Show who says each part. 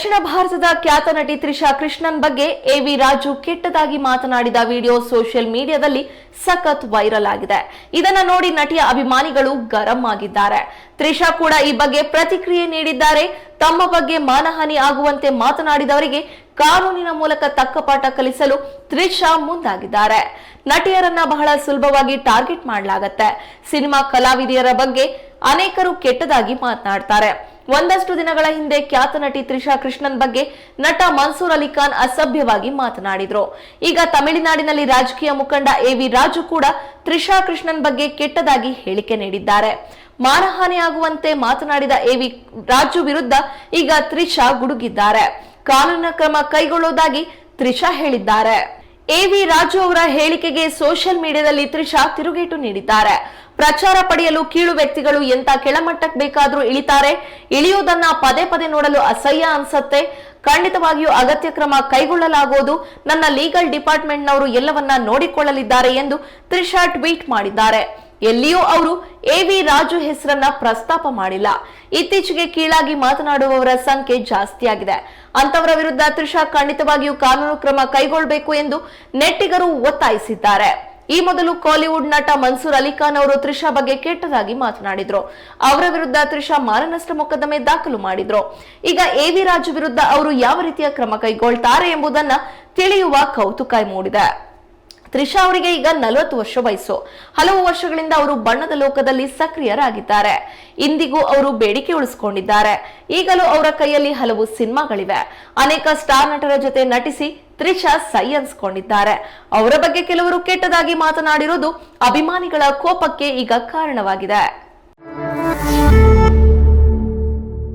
Speaker 1: ದಕ್ಷಿಣ ಭಾರತದ ಖ್ಯಾತ ನಟಿ ತ್ರಿಷಾ ಕೃಷ್ಣನ್ ಬಗ್ಗೆ ಎವಿ ರಾಜು ಕೆಟ್ಟದಾಗಿ ಮಾತನಾಡಿದ ವಿಡಿಯೋ ಸೋಷಿಯಲ್ ಮೀಡಿಯಾದಲ್ಲಿ ಸಖತ್ ವೈರಲ್ ಆಗಿದೆ. ಇದನ್ನ ನೋಡಿ ನಟಿಯ ಅಭಿಮಾನಿಗಳು ಗರಂ ಆಗಿದ್ದಾರೆ. ತ್ರಿಷಾ ಕೂಡ ಈ ಬಗ್ಗೆ ಪ್ರತಿಕ್ರಿಯೆ ನೀಡಿದ್ದಾರೆ. ತಮ್ಮ ಬಗ್ಗೆ ಮಾನಹಾನಿ ಆಗುವಂತೆ ಮಾತನಾಡಿದವರಿಗೆ ಕಾನೂನಿನ ಮೂಲಕ ತಕ್ಕ ಪಾಠ ಕಲಿಸಲು ತ್ರಿಷಾ ಮುಂದಾಗಿದ್ದಾರೆ. ನಟಿಯರನ್ನ ಬಹಳ ಸುಲಭವಾಗಿ ಟಾರ್ಗೆಟ್ ಮಾಡಲಾಗತ್ತೆ. ಸಿನಿಮಾ ಕಲಾವಿದೆಯರ ಬಗ್ಗೆ ಅನೇಕರು ಕೆಟ್ಟದಾಗಿ ಮಾತನಾಡ್ತಾರೆ. ಒಂದಷ್ಟು ದಿನಗಳ ಹಿಂದೆ ಖ್ಯಾತ ನಟಿ ತ್ರಿಷಾ ಕೃಷ್ಣನ್ ಬಗ್ಗೆ ನಟ ಮನ್ಸೂರ್ ಅಲಿ ಖಾನ್ ಅಸಭ್ಯವಾಗಿ ಮಾತನಾಡಿದ್ರು. ಈಗ ತಮಿಳುನಾಡಿನಲ್ಲಿ ರಾಜಕೀಯ ಮುಖಂಡ ಎ ವಿ ರಾಜು ಕೂಡ ತ್ರಿಷಾ ಕೃಷ್ಣನ್ ಬಗ್ಗೆ ಕೆಟ್ಟದಾಗಿ ಹೇಳಿಕೆ ನೀಡಿದ್ದಾರೆ. ಮಾನಹಾನಿಯಾಗುವಂತೆ ಮಾತನಾಡಿದ ಎ ವಿ ರಾಜು ವಿರುದ್ಧ ಈಗ ತ್ರಿಷಾ ಗುಡುಗಿದ್ದಾರೆ. ಕಾನೂನಿನ ಕ್ರಮ ಕೈಗೊಳ್ಳುವುದಾಗಿ ತ್ರಿಷಾ ಹೇಳಿದ್ದಾರೆ. ಎ ವಿ ರಾಜು ಅವರ ಹೇಳಿಕೆಗೆ ಸೋಷಿಯಲ್ ಮೀಡಿಯಾದಲ್ಲಿ ತ್ರಿಷಾ ತಿರುಗೇಟು ನೀಡಿದ್ದಾರೆ. ಪ್ರಚಾರ ಪಡೆಯಲು ಕೀಳು ವ್ಯಕ್ತಿಗಳು ಎಂತ ಕೆಳಮಟ್ಟಕ್ಕೆ ಬೇಕಾದರೂ ಇಳಿತಾರೆ. ಇಳಿಯುವುದನ್ನ ಪದೇ ಪದೇ ನೋಡಲು ಅಸಹ್ಯ ಅನ್ಸತ್ತೆ. ಖಂಡಿತವಾಗಿಯೂ ಅಗತ್ಯ ಕ್ರಮ ಕೈಗೊಳ್ಳಲಾಗುವುದು. ನನ್ನ ಲೀಗಲ್ ಡಿಪಾರ್ಟ್ಮೆಂಟ್ನವರು ಎಲ್ಲವನ್ನ ನೋಡಿಕೊಳ್ಳಲಿದ್ದಾರೆ ಎಂದು ತ್ರಿಷಾ ಟ್ವೀಟ್ ಮಾಡಿದ್ದಾರೆ. ಎಲ್ಲಿಯೂ ಅವರು ಎ ವಿ ರಾಜು ಹೆಸರನ್ನ ಪ್ರಸ್ತಾಪ ಮಾಡಿಲ್ಲ. ಇತ್ತೀಚೆಗೆ ಕೀಳಾಗಿ ಮಾತನಾಡುವವರ ಸಂಖ್ಯೆ ಜಾಸ್ತಿಯಾಗಿದೆ. ಅಂತವರ ವಿರುದ್ಧ ತ್ರಿಷಾ ಖಂಡಿತವಾಗಿಯೂ ಕಾನೂನು ಕ್ರಮ ಕೈಗೊಳ್ಳಬೇಕು ಎಂದು ನೆಟ್ಟಿಗರು ಒತ್ತಾಯಿಸಿದ್ದಾರೆ. ಈ ಮೊದಲು ಕಾಲಿವುಡ್ ನಟ ಮನ್ಸೂರ್ ಅಲಿಖಾನ್ ಅವರು ತ್ರಿಷಾ ಬಗ್ಗೆ ಕೆಟ್ಟದಾಗಿ ಮಾತನಾಡಿದ್ರು. ಅವರ ವಿರುದ್ಧ ತ್ರಿಷಾ ಮಾನನಷ್ಟ ಮೊಕದ್ದಮೆ ದಾಖಲು ಮಾಡಿದ್ರು. ಈಗ ಎ ವಿ ರಾಜು ವಿರುದ್ಧ ಅವರು ಯಾವ ರೀತಿಯ ಕ್ರಮ ಕೈಗೊಳ್ತಾರೆ ಎಂಬುದನ್ನ ತಿಳಿಯುವ ಕೌತುಕ ಮೂಡಿದೆ. ತ್ರಿಷಾ ಅವರಿಗೆ ಈಗ ನಲವತ್ತು ವರ್ಷ ವಯಸ್ಸು. ಹಲವು ವರ್ಷಗಳಿಂದ ಅವರು ಬಣ್ಣದ ಲೋಕದಲ್ಲಿ ಸಕ್ರಿಯರಾಗಿದ್ದಾರೆ. ಇಂದಿಗೂ ಅವರು ಬೇಡಿಕೆ ಉಳಿಸಿಕೊಂಡಿದ್ದಾರೆ. ಈಗಲೂ ಅವರ ಕೈಯಲ್ಲಿ ಹಲವು ಸಿನಿಮಾಗಳಿವೆ. ಅನೇಕ ಸ್ಟಾರ್ ನಟರ ಜೊತೆ ನಟಿಸಿ ತ್ರಿಷಾ ಸೈ ಅನ್ಸ್ಕೊಂಡಿದ್ದಾರೆ. ಅವರ ಬಗ್ಗೆ ಕೆಲವರು ಕೆಟ್ಟದಾಗಿ ಮಾತನಾಡಿರುವುದು ಅಭಿಮಾನಿಗಳ ಕೋಪಕ್ಕೆ ಈಗ ಕಾರಣವಾಗಿದೆ.